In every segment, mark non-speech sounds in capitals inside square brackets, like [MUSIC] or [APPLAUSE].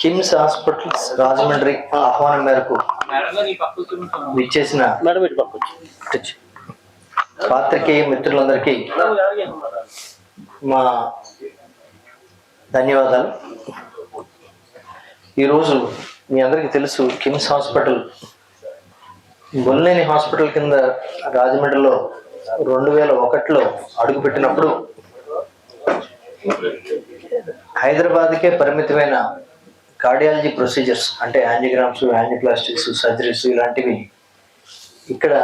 KIMS hospitals Rajahmundry ఆహ్వానం మేరకు విచ్చేసిన పాత్రికేయ మిత్రులందరికీ మా ధన్యవాదాలు. ఈరోజు మీ అందరికీ తెలుసు కిమ్స్ హాస్పిటల్. బొల్లేని హాస్పిటల్ కింద రాజమండ్రిలో రెండు వేల ఒకటిలో అడుగుపెట్టినప్పుడు హైదరాబాద్కే పరిమితమైన కార్డియాలజీ ప్రొసీజర్స్ అంటే యాంజిగ్రామ్స్ యాంజిప్లాస్టిక్స్ సర్జరీస్ ఇలాంటివి ఇక్కడ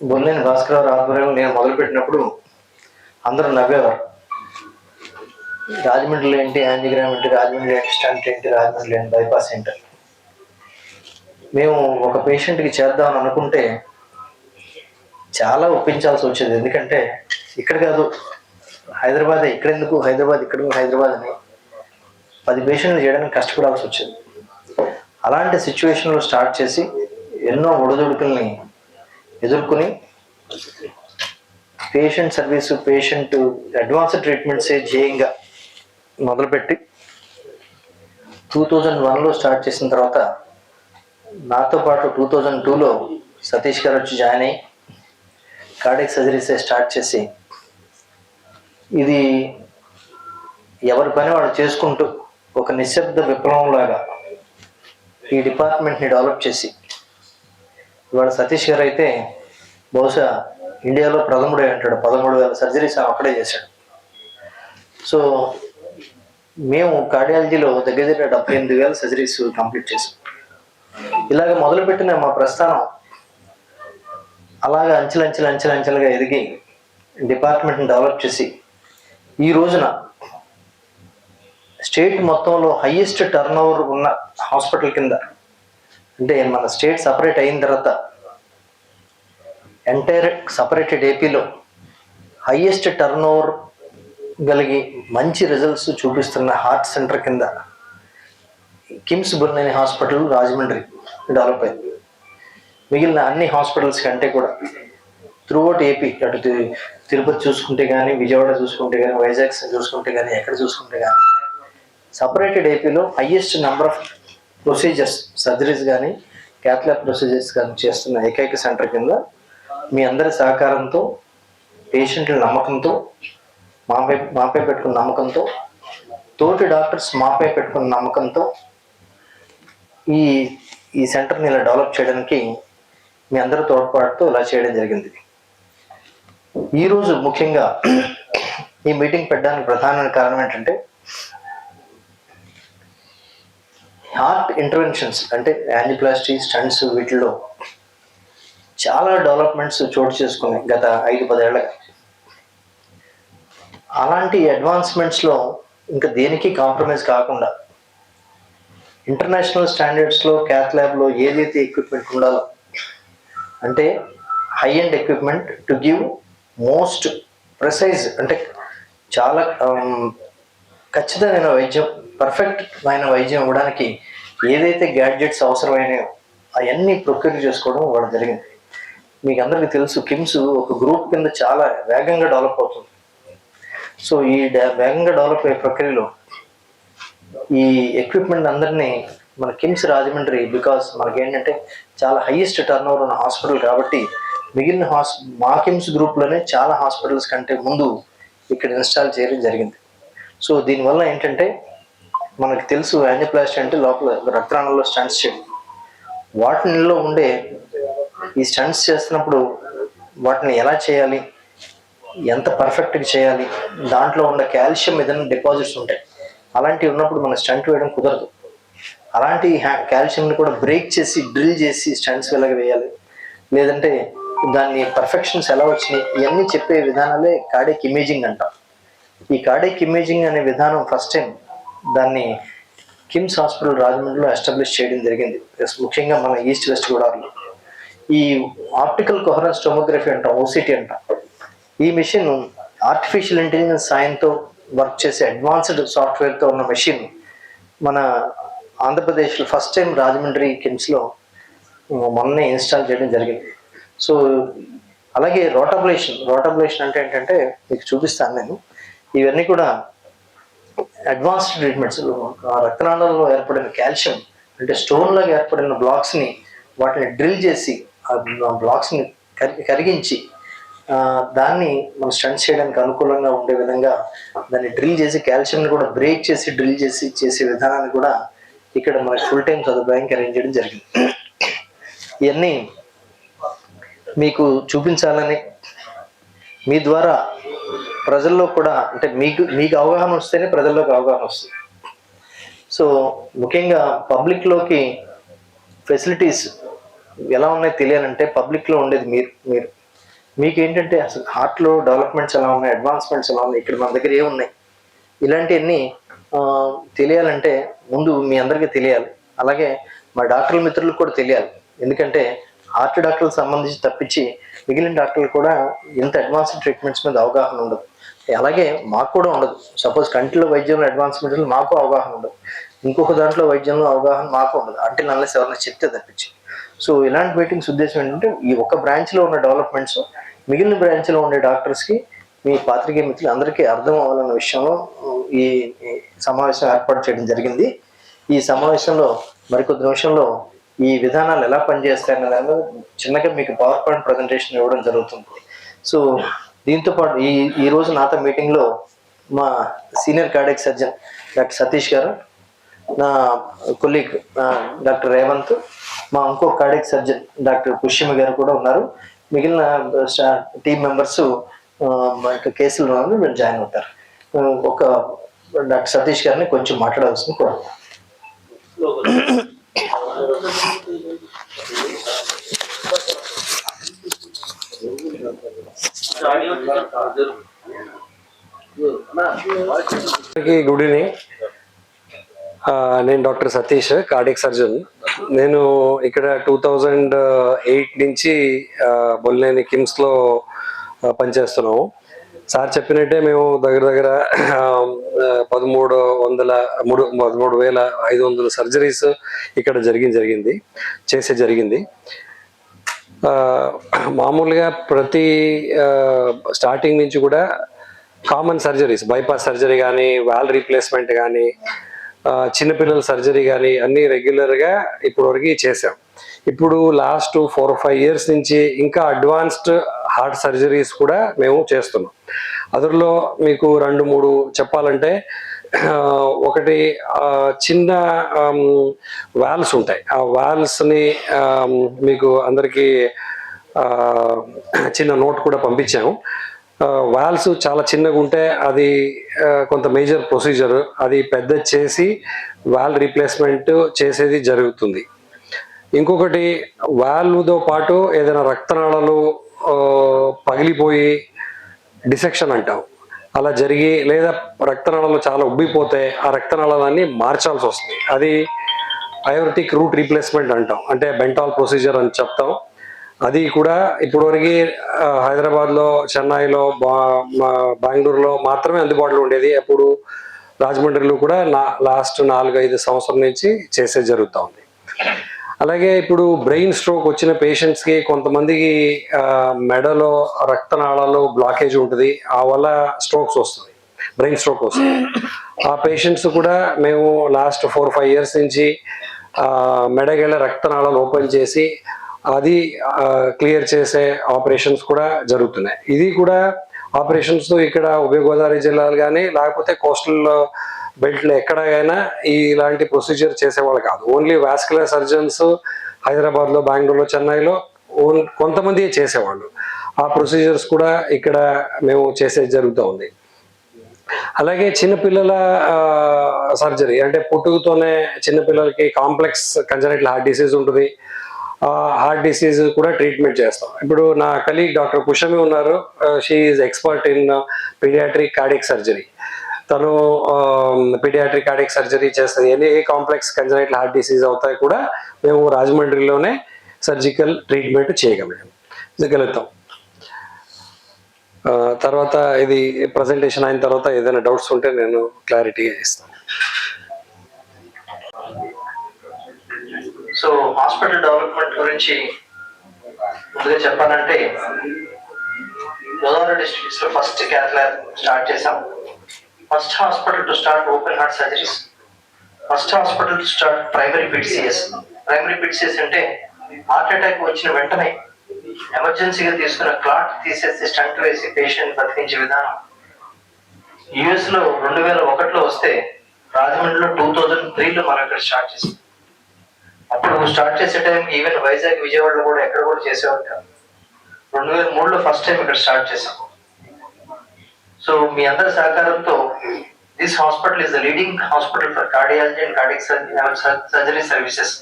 బొల్లేని భాస్కరరావు ఆధ్వర్యంలో నేను మొదలుపెట్టినప్పుడు అందరూ నవ్వేవారు. రాజమండ్రిలో ఏంటి యాంజిగ్రామ్ ఏంటి రాజమండ్రి ఏంటి స్టంట్ ఏంటి రాజమండ్రి ఏంటి బైపాస్ ఏంటి మేము ఒక పేషెంట్కి చేద్దామని అనుకుంటే చాలా ఒప్పించాల్సి వచ్చేది. ఎందుకంటే ఇక్కడ కాదు హైదరాబాద్ ఇక్కడెందుకు హైదరాబాద్ ఇక్కడ హైదరాబాద్ అని. పది పేషెంట్లు చేయడానికి కష్టపడాల్సి వచ్చింది. అలాంటి సిచ్యువేషన్లో స్టార్ట్ చేసి ఎన్నో ఒడిదుడుకుల్ని ఎదుర్కొని పేషెంట్ సర్వీస్ పేషెంట్ అడ్వాన్స్ ట్రీట్మెంట్సే ధ్యేయంగా మొదలుపెట్టి టూ థౌజండ్ వన్లో స్టార్ట్ చేసిన తర్వాత నాతో పాటు టూ థౌజండ్ టూలో సతీష్ గారు వచ్చి జాయిన్ అయ్యి కార్డియక్ సర్జరీసే స్టార్ట్ చేసి ఇది ఎవరి పని వాళ్ళు చేసుకుంటూ ఒక నిశ్శబ్ద విప్లవంలాగా ఈ డిపార్ట్మెంట్ని డెవలప్ చేసి ఇవాళ సతీష్ గారు అయితే బహుశా ఇండియాలో ప్రథముడే అంటాడు పదమూడు వేల సర్జరీస్ అక్కడే చేశాడు. సో మేము కార్డియాలజీలో దగ్గర దగ్గర డెబ్బై ఎనిమిది వేల సర్జరీస్ కంప్లీట్ చేసాం ఇలాగ మొదలుపెట్టిన మా ప్రస్థానం అలాగ అంచెలంచెలు అంచెలంచెలుగా ఎదిగి డిపార్ట్మెంట్ని డెవలప్ చేసి ఈ రోజున స్టేట్ మొత్తంలో హయ్యెస్ట్ టర్న్ ఓవర్ ఉన్న హాస్పిటల్ కింద అంటే మన స్టేట్ సపరేట్ అయిన తర్వాత ఎంటైర్ సపరేటెడ్ ఏపీలో హయ్యెస్ట్ టర్న్ ఓవర్ కలిగి మంచి రిజల్ట్స్ చూపిస్తున్న హార్ట్ సెంటర్ కింద కిమ్స్ బుర్నేని హాస్పిటల్ రాజమండ్రి డెవలప్ అయింది. మిగిలిన అన్ని హాస్పిటల్స్ కంటే కూడా త్రూఅవుట్ ఏపీ అటు తిరుపతి చూసుకుంటే కానీ విజయవాడ చూసుకుంటే కానీ వైజాగ్ చూసుకుంటే కానీ ఎక్కడ చూసుకుంటే కానీ సపరేటెడ్ ఏపీలో highest number of procedures surgeries కానీ క్యాథ్లాబ్ ప్రొసీజర్స్ కానీ చేస్తున్న ఏకైక సెంటర్ కింద మీ అందరి సహకారంతో పేషెంట్ల నమ్మకంతో మాపై మాపై పెట్టుకున్న నమ్మకంతో తోటి డాక్టర్స్ మాపై పెట్టుకున్న నమ్మకంతో ఈ ఈ సెంటర్ని ఇలా డెవలప్ చేయడానికి మీ అందరి తోడ్పాటుతో ఇలా చేయడం జరిగింది. ఈరోజు ముఖ్యంగా ఈ మీటింగ్ పెట్టడానికి ప్రధాన కారణం ఏంటంటే హార్ట్ ఇంటర్వెన్షన్స్ అంటే యాంజిప్లాస్టీ స్టంట్స్ వీటిల్లో చాలా డెవలప్మెంట్స్ చోటు చేసుకున్నాయి గత ఐదు పదేళ్ళగా అలాంటి అడ్వాన్స్మెంట్స్లో ఇంకా దేనికి కాంప్రమైజ్ కాకుండా ఇంటర్నేషనల్ స్టాండర్డ్స్లో క్యాత్ ల్యాబ్లో ఏదైతే ఎక్విప్మెంట్ ఉండాలో అంటే high and equipment to give most precise అంటే చాలా ఖచ్చితమైన వైద్యం పర్ఫెక్ట్ అయిన వైద్యం ఇవ్వడానికి ఏదైతే గ్యాడ్జెట్స్ అవసరమైనాయో అవన్నీ ప్రొక్యూర్ చేసుకోవడం వాళ్ళు జరిగింది. మీకు అందరికీ తెలుసు కిమ్స్ ఒక గ్రూప్ కింద చాలా వేగంగా డెవలప్ అవుతుంది. సో ఈ వేగంగా డెవలప్ అయ్యే ప్రక్రియలో ఈ ఎక్విప్మెంట్ అందరినీ మన కిమ్స్ రాజమండ్రి బికాస్ మనకేంటంటే చాలా హైయెస్ట్ టర్న్ ఓవర్ ఉన్న హాస్పిటల్ కాబట్టి మిగిలిన హాస్ మాకిమ్స్ గ్రూప్లోనే చాలా హాస్పిటల్స్ కంటే ముందు ఇక్కడ ఇన్స్టాల్ చేయడం జరిగింది. సో దీనివల్ల ఏంటంటే మనకు తెలుసు యాంజియోప్లాస్టీ అంటే లోపల రక్తనాళాల్లో స్టంట్స్ చేయడం వాటిలో ఉండే ఈ స్టంట్స్ చేస్తున్నప్పుడు వాటిని ఎలా చేయాలి? ఎంత పర్ఫెక్ట్గా చేయాలి? దాంట్లో ఉన్న కాల్షియం ఏదైనా డిపాజిట్స్ ఉంటాయి. అలాంటివి ఉన్నప్పుడు మన స్టంట్ వేయడం కుదరదు. అలాంటి కాల్షియంని కూడా బ్రేక్ చేసి డ్రిల్ చేసి స్టంట్స్ ఎలాగ వేయాలి? లేదంటే దాన్ని పర్ఫెక్షన్స్ ఎలా వచ్చినాయి ఇవన్నీ చెప్పే విధానాలే కార్డియక్ ఇమేజింగ్ అంటాం. ఈ కార్డియక్ ఇమేజింగ్ అనే విధానం ఫస్ట్ టైం దాన్ని కిమ్స్ హాస్పిటల్ రాజమండ్రిలో ఎస్టాబ్లిష్ చేయడం జరిగింది. ఎస్ ముఖ్యంగా మన ఈస్ట్ వెస్ట్ గోదావరిలో. ఈ ఆప్టికల్ కొహరెన్స్ టోమోగ్రఫీ అంటాం ఓసిటీ అంటాం. ఈ మిషన్ ఆర్టిఫిషియల్ ఇంటెలిజెన్స్ సాయంతో వర్క్ చేసే అడ్వాన్స్డ్ సాఫ్ట్వేర్తో ఉన్న మెషిన్ మన ఆంధ్రప్రదేశ్లో ఫస్ట్ టైం రాజమండ్రి కిమ్స్లో మొన్నే ఇన్స్టాల్ చేయడం జరిగింది. సో అలాగే రోటబ్లేషన్ రోటబ్లేషన్ అంటే ఏంటంటే మీకు చూపిస్తాను నేను. ఇవన్నీ కూడా అడ్వాన్స్డ్ ట్రీట్మెంట్స్. రక్తనాళాల్లో ఏర్పడిన కాల్షియం అంటే స్టోన్ లాగా ఏర్పడిన బ్లాక్స్ని వాటిని డ్రిల్ చేసి ఆ బ్లాక్స్ని కరి- కరిగించి దాన్ని మనం స్టంట్ చేయడానికి అనుకూలంగా ఉండే విధంగా దాన్ని డ్రిల్ చేసి కాల్షియంని కూడా బ్రేక్ చేసి డ్రిల్ చేసి చేసే విధానాన్ని కూడా ఇక్కడ మనకి ఫుల్ టైం సదుపాయం అరేంజ్ చేయడం జరిగింది. ఇవన్నీ మీకు చూపించాలని మీ ద్వారా ప్రజల్లో కూడా అంటే మీకు మీకు అవగాహన వస్తేనే ప్రజల్లోకి అవగాహన వస్తుంది. సో ముఖ్యంగా పబ్లిక్లోకి ఫెసిలిటీస్ ఎలా ఉన్నాయో తెలియాలంటే పబ్లిక్లో ఉండేది మీరు మీరు. మీకు ఏంటంటే అసలు హార్ట్లో డెవలప్మెంట్స్ ఎలా ఉన్నాయి అడ్వాన్స్మెంట్స్ ఎలా ఉన్నాయి ఇక్కడ మన దగ్గర ఏమున్నాయి? ఇలాంటివన్నీ తెలియాలంటే ముందు మీ అందరికీ తెలియాలి. అలాగే మా డాక్టర్ల మిత్రులకు కూడా తెలియాలి. ఎందుకంటే హార్ట్ డాక్టర్లకు సంబంధించి తప్పించి మిగిలిన డాక్టర్లు కూడా ఇంత అడ్వాన్స్డ్ ట్రీట్మెంట్స్ మీద అవగాహన ఉండదు. అలాగే మాకు కూడా ఉండదు. సపోజ్ కంటిలో వైద్యంలో అడ్వాన్స్మెంట్లు మాకు అవగాహన ఉండదు. ఇంకొక దాంట్లో వైద్యంలో అవగాహన మాకు ఉండదు. అంటే నల్లసి ఎవరైనా చెప్తే తప్పించి. సో ఇలాంటి మీటింగ్స్ ఉద్దేశం ఏంటంటే ఈ ఒక్క బ్రాంచ్లో ఉన్న డెవలప్మెంట్స్ మిగిలిన బ్రాంచ్లో ఉండే డాక్టర్స్కి మీ పాత్రికేయ మిత్రులు అందరికీ అర్థం అవ్వాలన్న విషయంలో ఈ ఈ సమావేశం ఏర్పాటు చేయడం జరిగింది. ఈ సమావేశంలో మరికొద్ది నిమిషంలో ఈ విధానాలు ఎలా పనిచేస్తాయనే దాని చిన్నగా మీకు పవర్ పాయింట్ ప్రజెంటేషన్ ఇవ్వడం జరుగుతుంది. సో దీంతో పాటు ఈ ఈ రోజు నాతో మీటింగ్లో మా senior cardiac surgeon doctor Satish గారు నా కొలీగ్ డాక్టర్ రేవంత్ మా ఇంకో కార్డియక్ సర్జన్ డాక్టర్ పుష్యమి గారు కూడా ఉన్నారు. మిగిలిన టీం మెంబర్స్ మా యొక్క కేసులు ఉన్నారు వీళ్ళు జాయిన్ అవుతారు. ఒక డాక్టర్ సతీష్ గారిని కొంచెం మాట్లాడాల్సింది కూడా అందరికీ గుడ్ ఈవినింగ్. నేను డాక్టర్ సతీష్ కార్డిక్ సర్జన్. నేను ఇక్కడ టూ థౌజండ్ ఎయిట్ నుంచి బొల్లేని కిమ్స్లో పనిచేస్తున్నాము. సార్ చెప్పినట్టే మేము దగ్గర దగ్గర పదమూడు వందల మూడు పదమూడు వేల ఐదు వందల సర్జరీస్ ఇక్కడ జరిగింది జరిగింది చేసే జరిగింది. మామూలుగా ప్రతి స్టార్టింగ్ నుంచి కూడా కామన్ సర్జరీస్ బైపాస్ సర్జరీ కానీ వాల్ రీప్లేస్మెంట్ కానీ చిన్నపిల్లల సర్జరీ కానీ అన్నీ రెగ్యులర్గా ఇప్పటివరకు చేసాం ఇప్పుడు లాస్ట్ ఫోర్ ఫైవ్ ఇయర్స్ నుంచి ఇంకా అడ్వాన్స్డ్ హార్ట్ సర్జరీస్ కూడా మేము చేస్తున్నాం. అందులో మీకు రెండు మూడు చెప్పాలంటే [COUGHS] ఒకటి చిన్న వాల్స్ ఉంటాయి. ఆ వాల్స్ని మీకు అందరికీ చిన్న నోట్ కూడా పంపించాము వాల్స్ చాలా చిన్నగా ఉంటే అది కొంత మేజర్ ప్రొసీజర్. అది పెద్ద చేసి వాల్ రీప్లేస్మెంట్ చేసేది జరుగుతుంది. ఇంకొకటి వాల్వ్తో పాటు ఏదైనా రక్తనాళాలు పగిలిపోయి డిసెక్షన్ అంటాం. అలా జరిగి లేదా రక్తనాళాలు చాలా ఉబ్బిపోతే ఆ రక్తనాళాన్ని మార్చాల్సి వస్తుంది. అది అయోరిటిక్ రూట్ రీప్లేస్మెంట్ అంటాం. అంటే బెంటాల్ ప్రొసీజర్ అని చెప్తాం. అది కూడా ఇప్పటివరకు హైదరాబాద్లో చెన్నైలో బా మా- బెంగళూరులో మాత్రమే అందుబాటులో ఉండేది. అప్పుడు రాజమండ్రిలో కూడా నా లాస్ట్ నాలుగైదు సంవత్సరం నుంచి చేసే జరుగుతూ ఉంది. అలాగే ఇప్పుడు బ్రెయిన్ స్ట్రోక్ వచ్చిన పేషెంట్స్కి కొంతమందికి మెడలో రక్తనాళాలు బ్లాకేజ్ ఉంటుంది. ఆ వల్ల స్ట్రోక్స్ వస్తుంది బ్రెయిన్ స్ట్రోక్ వస్తుంది ఆ పేషెంట్స్ కూడా మేము లాస్ట్ ఫోర్ ఫైవ్ ఇయర్స్ నుంచి మెడగళ్ళ రక్తనాళాలు ఓపెన్ చేసి అది క్లియర్ చేసే ఆపరేషన్స్ కూడా జరుగుతున్నాయి. ఇది కూడా ఆపరేషన్స్ ఇక్కడ ఉభయ గోదావరి జిల్లాలు కానీ లేకపోతే కోస్టల్ బెల్ట్లో ఎక్కడైనా ఇలాంటి ప్రొసీజర్ చేసేవాళ్ళు కాదు. ఓన్లీ వాస్కులర్ సర్జన్స్ హైదరాబాద్లో బెంగళూరులో చెన్నైలో ఓన్ కొంతమంది చేసేవాళ్ళు. ఆ ప్రొసీజర్స్ కూడా ఇక్కడ మేము చేసే జరుగుతూ ఉంది. అలాగే చిన్నపిల్లల సర్జరీ అంటే పుట్టుకతోనే చిన్నపిల్లలకి కాంప్లెక్స్ కంజనైటల్ హార్ట్ డిసీజ్ ఉంటుంది. హార్ట్ డిసీజ్ కూడా ట్రీట్మెంట్ చేస్తాం. ఇప్పుడు నా కలీగ్ డాక్టర్ కుషమి ఉన్నారు. She is expert in paediatric cardiac surgery తను పీడియాట్రిక్ కార్డిక్ సర్జరీ చేస్తుంది. అని ఏ కాంప్లెక్స్ కంజనైట్ హార్ట్ డిసీజ్ అవుతాయి కూడా మేము రాజమండ్రిలోనే సర్జికల్ ట్రీట్మెంట్ చేయగలిగాం చేయగలుగుతాం తర్వాత ఇది ప్రజెంటేషన్ అయిన తర్వాత ఏదైనా డౌట్స్ ఉంటే నేను క్లారిటీగా ఇస్తాను. సో హాస్పిటల్ డెవలప్మెంట్ గురించి ముందుగా చెప్పాలంటే గోదావరి డిస్ట్రిక్ట్స్లో ఫస్ట్ క్యాథ్ ల్యాబ్ స్టార్ట్ చేసాం first hospital to start open heart surgeries. First hospital to start primary PDCS. Primary PTCS అంటే హార్ట్ అటాక్ వచ్చిన వెంటనే ఎమర్జెన్సీగా తీసుకున్న క్లాట్ తీసేసి స్టంట్ వేసి పేషెంట్ బతికించే విధానం. యుఎస్లో రెండు వేల ఒకటిలో వస్తే రాజమండ్రిలో టూ థౌజండ్ త్రీలో మనం ఇక్కడ స్టార్ట్ చేసాం. అప్పుడు స్టార్ట్ చేసే టైం ఈవెన్ వైజాగ్ విజయవాడలో కూడా ఎక్కడ కూడా చేసేవారు కాదు. రెండు వేల మూడులో ఫస్ట్ టైం ఇక్కడ స్టార్ట్ చేసాం. సో మీ అందరి సహకారంతో this hospital is the leading hospital for cardiology and cardiac surgery services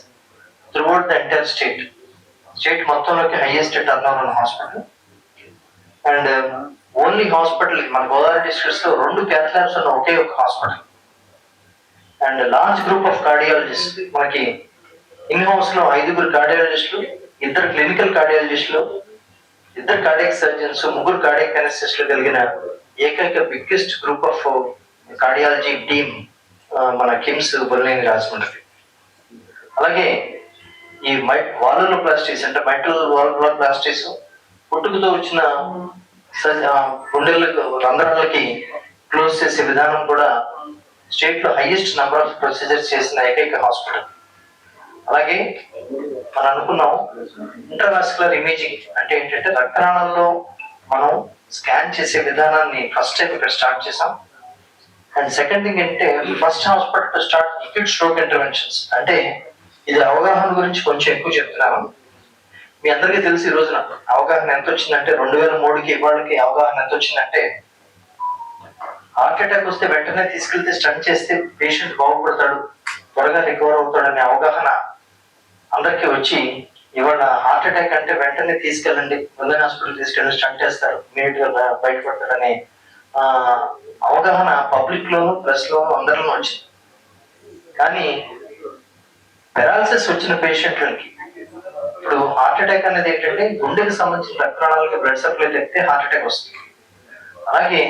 throughout the entire state state మొత్తంలోకి highest turn over ఉన్న హాస్పిటల్ అండ్ ఓన్లీ హాస్పిటల్ మన గోదావరి డిస్ట్రిక్ట్స్లో రెండు క్యాథ్ ఉన్న ఒకే ఒక hospital and large group of cardiologist మనకి in హౌస్లో ఐదుగురు కార్డియాలజిస్టులు ఇద్దరు క్లినికల్ కార్డియాలజిస్టులు ఇద్దరు కార్డియక్ సర్జన్స్ ముగ్గురు కార్డియక్ అనెస్టిస్టులు కలిగిన ఏకైక biggest group of cardiology team మన కిమ్స్ బొల్లేని రాసుకుంటుంది. అలాగే ఈ మై వాల్వుల ప్లాస్టిస్ అంటే మైటల్ వాల్వుల ప్లాస్టిక్స్ పుట్టుకతో వచ్చిన స- గుండెలకు రంధ్రాలకి క్లోజ్ చేసే విధానం కూడా స్టేట్లో హైయెస్ట్ నెంబర్ ఆఫ్ ప్రొసీజర్స్ చేసిన ఏకైక హాస్పిటల్ అలాగే మనం అనుకున్నాం ఇంటర్వాస్కులర్ ఇమేజింగ్ అంటే ఏంటంటే రక్తనాళంలో మనం స్కాన్ చేసే విధానాన్ని ఫస్ట్ టైం ఇక్కడ స్టార్ట్ చేసాం అండ్ సెకండ్ థింగ్ అంటే first hospital start liquid stroke interventions అంటే ఇది అవగాహన గురించి కొంచెం ఎక్కువ చెప్తున్నాను. మీ అందరికీ తెలిసి ఈ రోజున అవగాహన ఎంత వచ్చిందంటే రెండు వేల మూడుకి ఇవాళకి అవగాహన ఎంత వచ్చిందంటే హార్ట్ అటాక్ వస్తే వెంటనే తీసుకెళ్తే స్టన్ చేస్తే పేషెంట్ బాగుపడతాడు త్వరగా రికవర్ అవుతాడనే అవగాహన అందరికీ వచ్చి ఇవాళ హార్ట్ అటాక్ అంటే వెంటనే తీసుకెళ్ళండి. ముందని హాస్పిటల్ తీసుకెళ్ళి స్టంట్ చేస్తారు. ఇమీడియట్గా అవగాహన పబ్లిక్ లోను ప్రెస్ లోను అందరిలో వచ్చింది కానీ పెరాలసిస్ వచ్చిన పేషెంట్లకి ఇప్పుడు హార్ట్ అటాక్ అనేది ఏంటంటే గుండెకి సంబంధించిన రక్తనాళాలకి బ్లడ్ సప్లై తగ్గితే హార్ట్ అటాక్ వస్తుంది. అలాగే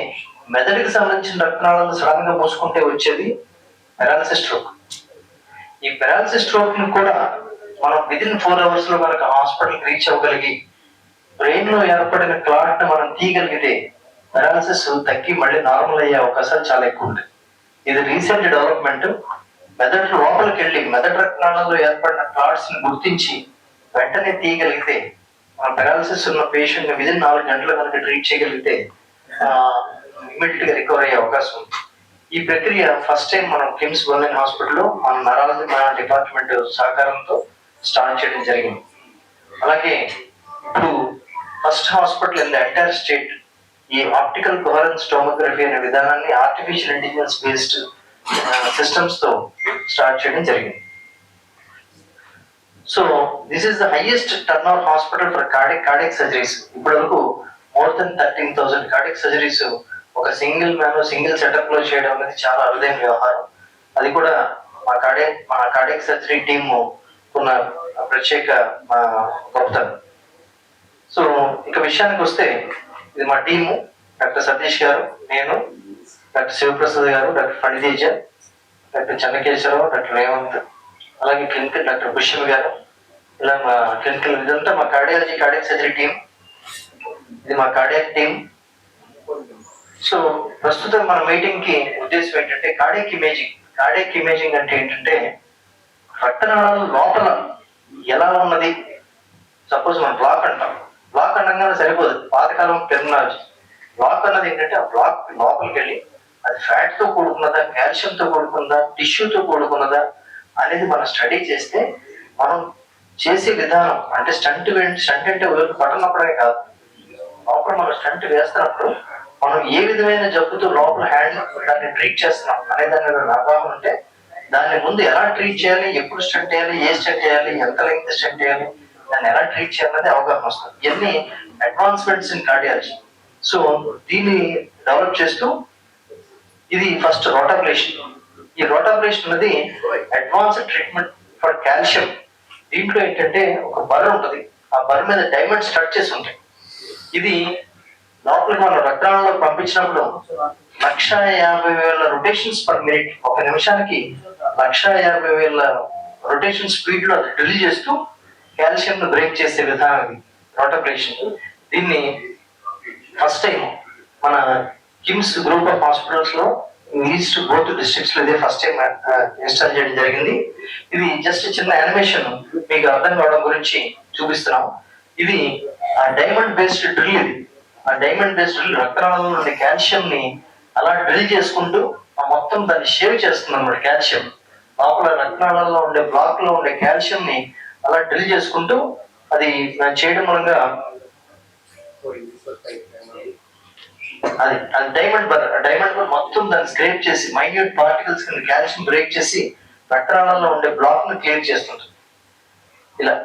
మెదడుకి సంబంధించిన రక్తనాళాలను సడన్గా మూసుకుంటే వచ్చేది పెరాలసిస్ స్ట్రోక్. ఈ పెరాలసిస్ స్ట్రోక్ని కూడా మనం విదిన్ ఫోర్ అవర్స్లో మనకు హాస్పిటల్ రీచ్ అవ్వగలిగి బ్రెయిన్లో ఏర్పడిన క్లాట్ని మనం తీయగలిగితే పెరాలసిస్ తగ్గి మళ్ళీ నార్మల్ అయ్యే అవకాశాలు చాలా ఎక్కువ ఉంటాయి. ఇది రీసెంట్ డెవలప్మెంట్ మెదడు లోపలికి వెళ్ళి మెదడు రక్తనాళాల్లో ఏర్పడిన క్లాట్స్ని గుర్తించి వెంటనే తీయగలిగితే మన పెరాలసిస్ ఉన్న పేషెంట్ని విదిన్ నాలుగు గంటలు కనుక ట్రీట్ చేయగలిగితే ఇమీడియట్గా రికవర్ అయ్యే అవకాశం ఉంది. ఈ ప్రక్రియ ఫస్ట్ టైం మనం కిమ్స్ గవర్నమెంట్ హాస్పిటల్లో మన నరాలజీ మన డిపార్ట్మెంట్ సహకారంతో స్టార్ట్ చేయడం జరిగింది. అలాగే ఇప్పుడు first hospital in the entire state ఈ ఆప్టికల్ కోహరెన్స్ టోమోగ్రఫీ అనే విధానాన్ని ఆర్టిఫిషియల్ ఇంటెలిజెన్స్ బేస్డ్ సిస్టమ్స్తో స్టార్ట్ చేయడం జరిగింది. So this is the highest turn of hospital for cardiac cardiac surgeries. ఇప్పటి వరకు more than thirteen thousand cardiac surgeries ఒక single man single సెటప్లో చేయడం అనేది చాలా అరుదైన వ్యవహారం. అది కూడా మా కార్డియక్ మా కార్డిక్ సర్జరీ టీము ఉన్న ప్రత్యేక మా గొప్పతనం సో ఇక విషయానికి వస్తే ఇది మా టీము. డాక్టర్ సతీష్ గారు నేను డాక్టర్ శివప్రసాద్ గారు doctor Phaniteja doctor Chennakeswararao doctor Revanth అలాగే క్లినికల్ డాక్టర్ భుష్యం గారు. ఇలా మా క్లినికల్ ఇదంతా మా కార్డియాలజీ కార్డియక్ సర్జరీ టీం ఇది మా కార్డియక్ టీం సో ప్రస్తుతం మన మీటింగ్కి ఉద్దేశం ఏంటంటే కార్డియక్ ఇమేజింగ్. కార్డియక్ ఇమేజింగ్ అంటే ఏంటంటే రక్తనాళాలు లోపల ఎలా ఉన్నది? సపోజ్ మనం బ్లాక్ అంటాం. బ్లాక్ అనగానే సరిపోదు. పాతకాలం టెర్మినాలజీ బ్లాక్ అన్నది ఏంటంటే ఆ బ్లాక్ లోపలికి వెళ్ళి అది ఫ్యాట్తో కూడుకున్నదా కాల్షియం తో కూడుకున్నదా టిష్యూతో కూడుకున్నదా అనేది మనం స్టడీ చేస్తే మనం చేసే విధానం అంటే స్టంట్ స్టంట్ అంటే ఊరికి బటన్ నొక్కడమే కాదు. లోపల మనం స్టంట్ వేస్తున్నప్పుడు మనం ఏ విధమైన జబ్బుతో లోపల హ్యాండ్ దాన్ని ట్రీట్ చేస్తున్నాం అనే దాని మీద అవగాహన ఉంటే దాన్ని ముందు ఎలా ట్రీట్ చేయాలి ఎప్పుడు స్టంట్ చేయాలి ఏ స్టంట్ చేయాలి ఎంత లెంగ్త్ స్టంట్ చేయాలి దాన్ని ఎలా ట్రీట్ చేయాలనేది అవగాహన వస్తుంది. ఇవన్నీ అడ్వాన్స్మెంట్స్ ఇన్ కార్డియాలజీ సో దీన్ని డెవలప్ చేస్తూ ఇది ఫస్ట్ రోటాబ్లేషన్ ఈ రోటాబ్లేషన్ అనేది అడ్వాన్స్డ్ ట్రీట్మెంట్ ఫర్ కాల్షియం దీంట్లో ఏంటంటే ఒక బర్ ఉంటుంది. ఆ బర్ మీద డైమండ్ స్టార్ట్ చేసి ఉంటాయి. ఇది లోపలికి మనం రక్తాలలో పంపించినప్పుడు లక్ష యాభై వేల రొటేషన్స్ పర్ మినిట్. ఒక నిమిషానికి లక్ష యాభై వేల రొటేషన్ స్పీడ్లో అది డ్రిల్ చేస్తూ కాల్షియం ను బ్రేక్ చేసే విధానం ఇది. రోటబ్రేషన్ దీన్ని ఫస్ట్ టైం మన కిమ్స్ గ్రూప్ ఆఫ్ హాస్పిటల్స్లో ఈస్ట్ బోత్ డిస్ట్రిక్ట్స్లో ఇదే ఫస్ట్ టైం ఇన్స్టాల్ చేయడం జరిగింది. ఇది జస్ట్ చిన్న యానిమేషన్ మీకు అర్థం కావడం గురించి చూపిస్తున్నాం. ఇది డైమండ్ బేస్డ్ డ్రిల్ ఇది. ఆ డైమండ్ బేస్డ్ డ్రిల్ రక్తనాళంలో ఉండే కాల్షియం ని అలా డ్రిల్ చేసుకుంటూ ఆ మొత్తం దాన్ని షేవ్ చేస్తుంది అనమాట కాల్షియం లోపల రక్తనాళాల్లో ఉండే బ్లాక్లో ఉండే కాల్షియం ని అలా డ్రిల్ చేసుకుంటూ అది చేయడం మూలంగా అది అది డైమండ్ బర్ డైమండ్ బర్ మొత్తం దాన్ని స్క్రేప్ చేసి మైన్యూట్ పార్టికల్స్ కింద కాల్షియం బ్రేక్ చేసి రక్తనాళాల్లో ఉండే బ్లాక్ను క్లియర్ చేస్తుంటుంది. ఇలా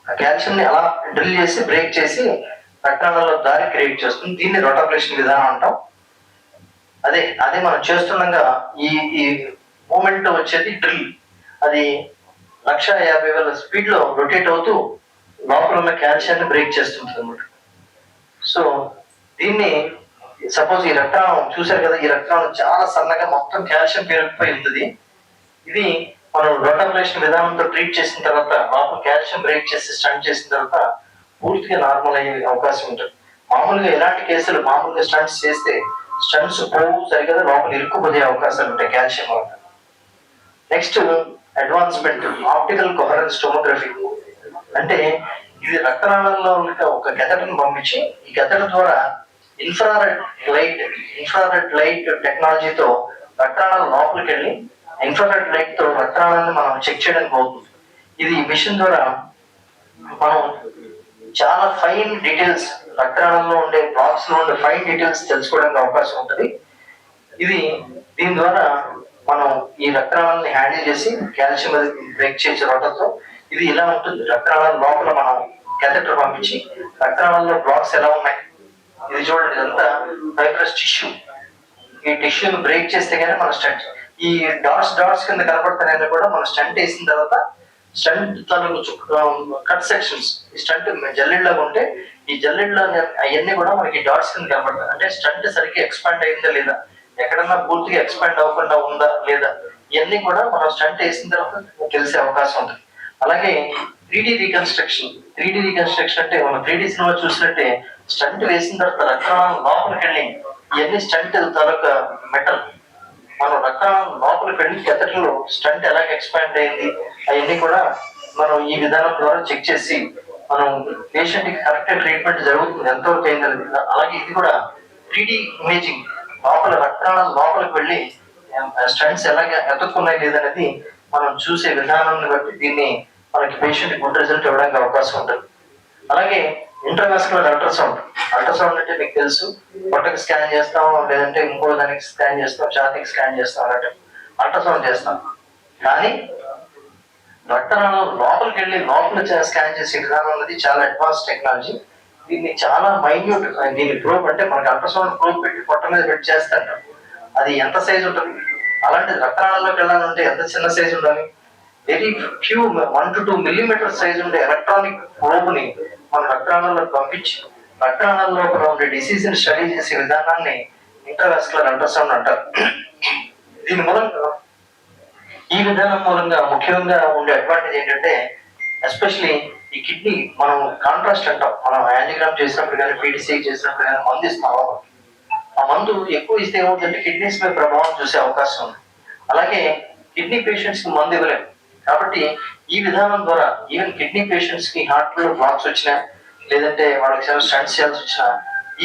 ఆ కాల్షియం ని అలా డ్రిల్ చేసి బ్రేక్ చేసి రక్తాలలో దారి క్రియేట్ చేస్తుంది. దీన్ని రొటాబ్లేషన్ విధానం అంటాం. అదే అదే మనం చేస్తుండగా ఈ ఈ మూమెంట్ వచ్చేది డ్రిల్ అది లక్ష యాభై వేల స్పీడ్లో రొటేట్ అవుతూ లోపల ఉన్న కాల్షియాన్ని బ్రేక్ చేస్తుంటుంది అనమాట సో దీన్ని సపోజ్ ఈ రక్తనాళం చూశారు కదా ఈ రక్తనాళం చాలా సన్నగా మొత్తం కాల్షియం పేరుకుపోయి ఉంటుంది. ఇది మనం రొటాబ్లేషన్ విధానంతో ట్రీట్ చేసిన తర్వాత లోపల కాల్షియం బ్రేక్ చేసి స్టంట్ చేసిన తర్వాత పూర్తిగా నార్మల్ అయ్యే అవకాశం ఉంటుంది. మామూలుగా ఎలాంటి కేసులు మామూలుగా స్టంట్స్ చేస్తే స్టంట్స్ పోవు సరిగ్గా లోపల ఇరుక్కుపోయే అవకాశాలు ఉంటాయి కాల్షియం వల్ల. Next advancement optical coherence tomography అంటే ఇది రక్తనాళాల్లో ఉన్న ఒక గెతటను పంపించి ఈ గెతట ద్వారా ఇన్ఫ్రారెడ్ లైట్ ఇన్ఫ్రారెడ్ లైట్ టెక్నాలజీతో రక్తనాళాల లోపలికి వెళ్ళి ఇన్ఫ్రారెడ్ లైట్తో రక్తనాళాలను మనం చెక్ చేయడానికి అవుతుంది. ఇది మిషన్ ద్వారా మనం చాలా ఫైన్ డీటెయిల్స్ రక్తనాళంలో ఉండే బ్లాక్స్లో ఉండే ఫైన్ డీటెయిల్స్ తెలుసుకోవడానికి అవకాశం ఉంటుంది. ఇది దీని ద్వారా మనం ఈ రక్తనాళాన్ని హ్యాండిల్ చేసి కాల్షియం అది బ్రేక్ చేసే రోడ్లతో ఇది ఇలా ఉంటుంది. రక్తనాళాల లోపల మనం కెథెటర్ పంపించి రక్తనాళాల్లో బ్లాక్స్ ఎలా ఉన్నాయి? ఇది చూడండి ఇదంతా ఫైబ్రస్ టిష్యూ ఈ టిష్యూని బ్రేక్ చేస్తే కానీ మన స్టంట్ ఈ డాట్స్ డాట్స్ కింద కనపడుతున్నాయని కూడా మనం స్టంట్ వేసిన తర్వాత స్టంట్ తనకు కట్ సెక్షన్స్ ఈ స్టంట్ జల్లెడ్లాగా ఉంటే ఈ జల్లెడ్లో అవన్నీ కూడా మనకి డాట్స్ కింద కనపడతాయి. అంటే స్టంట్ సరిగ్గా ఎక్స్పాండ్ అయిందా లేదా? ఎక్కడన్నా పూర్తిగా ఎక్స్పాండ్ అవ్వకుండా ఉందా లేదా? ఇవన్నీ కూడా మనం స్టంట్ వేసిన తర్వాత తెలిసే అవకాశం ఉంటుంది అలాగే three D reconstruction three D reconstruction అంటే మనం త్రీ డి సినిమా చూసినట్టే స్టంట్ వేసిన తర్వాత రక్తనాళం లోపలికి వెళ్ళి ఇవన్నీ స్టంట్ తాలూకా మెటల్ మనం రక్తనాళం లోపలికి వెళ్ళి కెథటర్లో స్టంట్ ఎలా ఎక్స్పాండ్ అయింది అవన్నీ కూడా మనం ఈ విధానం ద్వారా చెక్ చేసి మనం పేషెంట్కి కరెక్ట్ ట్రీట్మెంట్ జరుగుతుంది ఎంతవరకు అయిందని అలాగే ఇది కూడా త్రీడి ఇమేజింగ్ లోపల రక్తనాళం లోపలికి వెళ్ళి స్టంట్స్ ఎలాగ ఎత్తుక్కున్నాయి లేదనేది మనం చూసే విధానాన్ని బట్టి దీన్ని మనకి పేషెంట్ గుడ్ రిజల్ట్ ఇవ్వడానికి అవకాశం ఉంటుంది. అలాగే ఇంటర్నేషనల్ అల్ట్రాసౌండ్. అల్ట్రాసౌండ్ అంటే మీకు తెలుసు పొట్టకి స్కాన్ చేస్తాం లేదంటే ఇంకో దానికి స్కాన్ చేస్తాం ఛాతీకి స్కాన్ చేస్తాం అలాంటి అల్ట్రాసౌండ్ చేస్తాం. కానీ రక్తనాళం లోపలికి వెళ్ళి లోపల స్కాన్ చేసే విధానం అనేది చాలా అడ్వాన్స్ టెక్నాలజీ దీన్ని చాలా మైన్యూట్ దీని ప్రోబ్ అంటే మనకి అల్ట్రాసౌండ్ ప్రోబ్ పెట్టి పొట్ట మీద పెట్టి చేస్తారు అది ఎంత సైజ్ ఉంటుంది? అలాంటి రక్తనాళంలోకి వెళ్ళాలంటే ఎంత చిన్న సైజ్ ఉండాలి? Very few one two two millimetre size ఉండే ఎలక్ట్రానిక్ ప్రోబ్ని మన రక్తనాళాల్లో పంపించి కూడా ఉండే డిసీజ్ని స్టడీ చేసే విధానాన్ని ఇంటర్వాస్కులర్ అల్ట్రాసౌండ్ అంటారు దీని మూలంగా ఈ విధానం మూలంగా ముఖ్యంగా ఉండే అడ్వాంటేజ్ ఏంటంటే ఎస్పెషలీ ఈ కిడ్నీ మనం కాంట్రాస్ట్ అంటాం. మనం యాంజిగ్రామ్ చేసినప్పుడు కానీ పీటీసీ చేసినప్పుడు కానీ మందు ఇస్తాం ఆ మందు. ఎక్కువ ఇస్తే ఏమవుతుందంటే కిడ్నీస్ మీద ప్రభావం చూసే అవకాశం ఉంది. అలాగే కిడ్నీ పేషెంట్స్కి మందు ఇవ్వలేము కాబట్టి ఈ విధానం ద్వారా ఈవెన్ కిడ్నీ పేషెంట్స్కి హార్ట్లో బ్లాక్స్ వచ్చినా లేదంటే వాళ్ళకి చాలా స్టంట్స్ చేయాల్సి వచ్చినా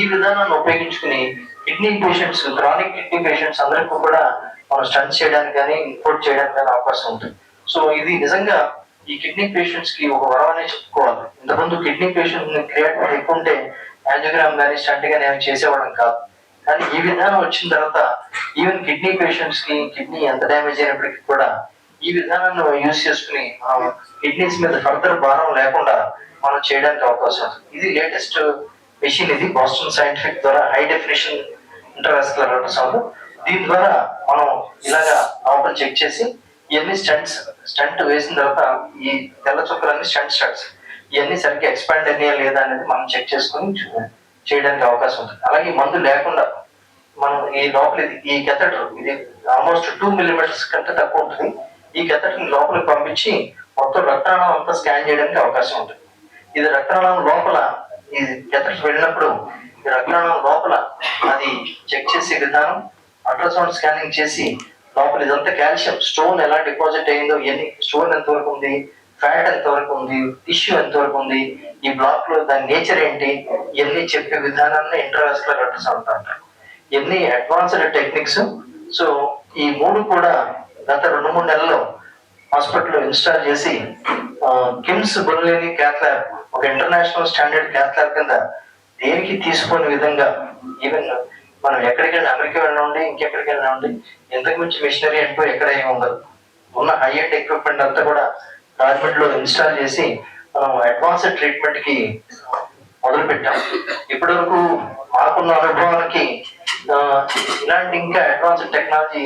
ఈ విధానాన్ని ఉపయోగించుకుని kidney patients chronic kidney patients అందరికీ కూడా మనం స్టంట్ చేయడానికి కానీ ఇంపోర్ట్ చేయడానికి కానీ అవకాశం ఉంటుంది. సో ఇది నిజంగా ఈ కిడ్నీ పేషెంట్స్కి ఒక వరం అనే చెప్పుకోవాలి. ఇంతకుముందు కిడ్నీ పేషెంట్ క్రియేట్ లేకుంటే ఉంటే యాంజియోగ్రామ్ కానీ స్టంట్ కానీ ఏమి చేసేవాళ్ళం కాదు. కానీ ఈ విధానం వచ్చిన తర్వాత ఈవెన్ కిడ్నీ పేషెంట్స్కి కిడ్నీ ఎంత డ్యామేజ్ అయినప్పటికీ కూడా ఈ విధానాన్ని యూజ్ చేసుకుని మనం కిడ్నీస్ మీద ఫర్దర్ భారం లేకుండా మనం చేయడానికి అవకాశం. ఇది లేటెస్ట్ మెషిన్ ఇది బాస్టన్ సైంటిఫిక్ ద్వారా హై డెఫినేషన్ ఇంటర్వాస్కులర్ అల్ట్రాసౌండ్ దీని ద్వారా మనం ఇలాగా లోపల చెక్ చేసి ఇవన్నీ స్టంట్స్ స్టంట్ వేసిన తర్వాత ఈ తెల్ల చుక్కలన్నీ స్టంట్ స్టంట్స్ ఇవన్నీ సరిగ్గా ఎక్స్పాండ్ అయినాయా లేదా అనేది మనం చెక్ చేసుకుని చేయడానికి అవకాశం ఉంటుంది. అలాగే మందు లేకుండా మనం ఈ లోపల ఇది ఈ కెథటర్ ఇది ఆల్మోస్ట్ టూ మిల్లీమీటర్స్ కంటే తక్కువ ఉంటుంది. ఈ కెథటర్ లోపలికి పంపించి మొత్తం రక్తనాళం అంతా స్కాన్ చేయడానికి అవకాశం ఉంటుంది. ఇది రక్తనాళం లోపల ఈ ఎత్తడికి వెళ్ళినప్పుడు ఈ రక్తనాళం లోపల అది చెక్ చేసే విధానం అల్ట్రాసౌండ్ స్కానింగ్ చేసి లోపల ఇదంతా కాల్షియం స్టోన్ ఎలా డిపాజిట్ అయిందో ఎన్ని స్టోన్ ఎంత వరకు ఉంది ఫ్యాట్ ఎంత వరకు ఉంది టిష్యూ ఎంత వరకు ఉంది ఈ బ్లాక్లో దాని నేచర్ ఏంటి ఇవన్నీ చెప్పే విధానాన్ని ఇంటర్వాస్కులర్ అల్ట్రాసౌండ్ అంటారు. ఎన్ని అడ్వాన్స్డ్ టెక్నిక్స్. సో ఈ మూడు కూడా గత రెండు మూడు నెలల్లో హాస్పిటల్లో ఇన్స్టాల్ చేసి కిమ్స్ బొల్లేని క్యాత్ ల్యాబ్ ఒక ఇంటర్నేషనల్ స్టాండర్డ్ క్యాత్ ల్యాబ్ కింద దేనికి తీసుకోని విధంగా ఈవెన్ మనం ఎక్కడికైనా అమెరికా వెళ్ళండి ఇంకెక్కడికి వెళ్ళండి ఇంతకు మించి మిషనరీ అంటూ ఎక్కడ ఏమి ఉండదు. ఉన్న హై ఎండ్ ఎక్విప్మెంట్ అంతా కూడా గవర్నమెంట్లో ఇన్స్టాల్ చేసి మనం అడ్వాన్స్డ్ ట్రీట్మెంట్కి మొదలు పెట్టాం ఇప్పటి వరకు మాకున్న అనుభవానికి ఇలాంటి ఇంకా అడ్వాన్స్డ్ టెక్నాలజీ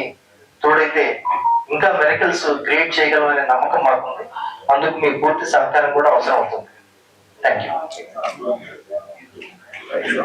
తోడైతే ఇంకా మెరికల్స్ క్రియేట్ చేయగలమనే నమ్మకం మాకుంది. అందుకు మీ పూర్తి సహకారం కూడా అవసరం అవుతుంది. Thank you